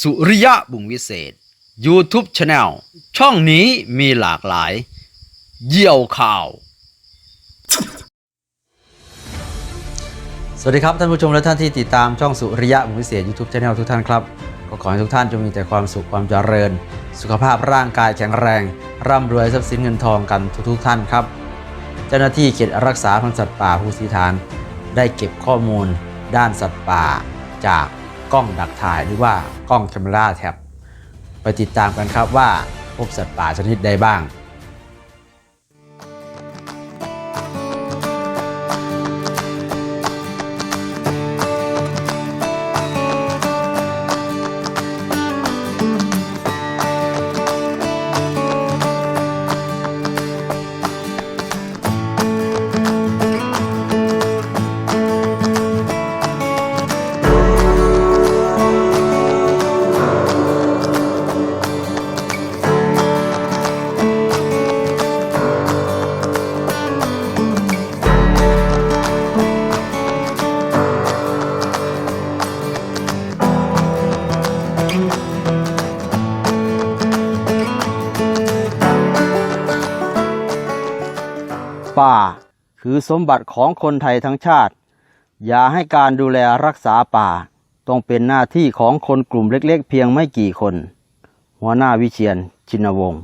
สุริยะบุงวิเศษ YouTube Channel ช่องนี้มีหลากหลาย เยี่ยวข่าว สวัสดีครับท่านผู้ชมและท่านที่ติดตามช่องสุริยะบุงวิเศษ YouTube Channel ทุกท่านครับ ก็ขอให้ทุกท่านจงมีแต่ความสุขความเจริญ สุขภาพร่างกายแข็งแรง ร่ำรวยทรัพย์สินเงินทองกันทุกๆท่านครับ เจ้าหน้าที่เขตรักษาพันธุ์สัตว์ป่าภูสีฐาน ได้เก็บข้อมูลด้านสัตว์ป่าจาก กล้องดักถ่ายหรือว่ากล้องแคมราแท็บไปติดตามกันครับว่าพบสัตว์ป่าชนิดใดบ้าง ป่า คือสมบัติของคนไทยทั้งชาติ อย่าให้การดูแลรักษาป่า ต้องเป็นหน้าที่ของคนกลุ่มเล็กๆ เพียงไม่กี่คน หัวหน้าวิเชียนชินวงศ์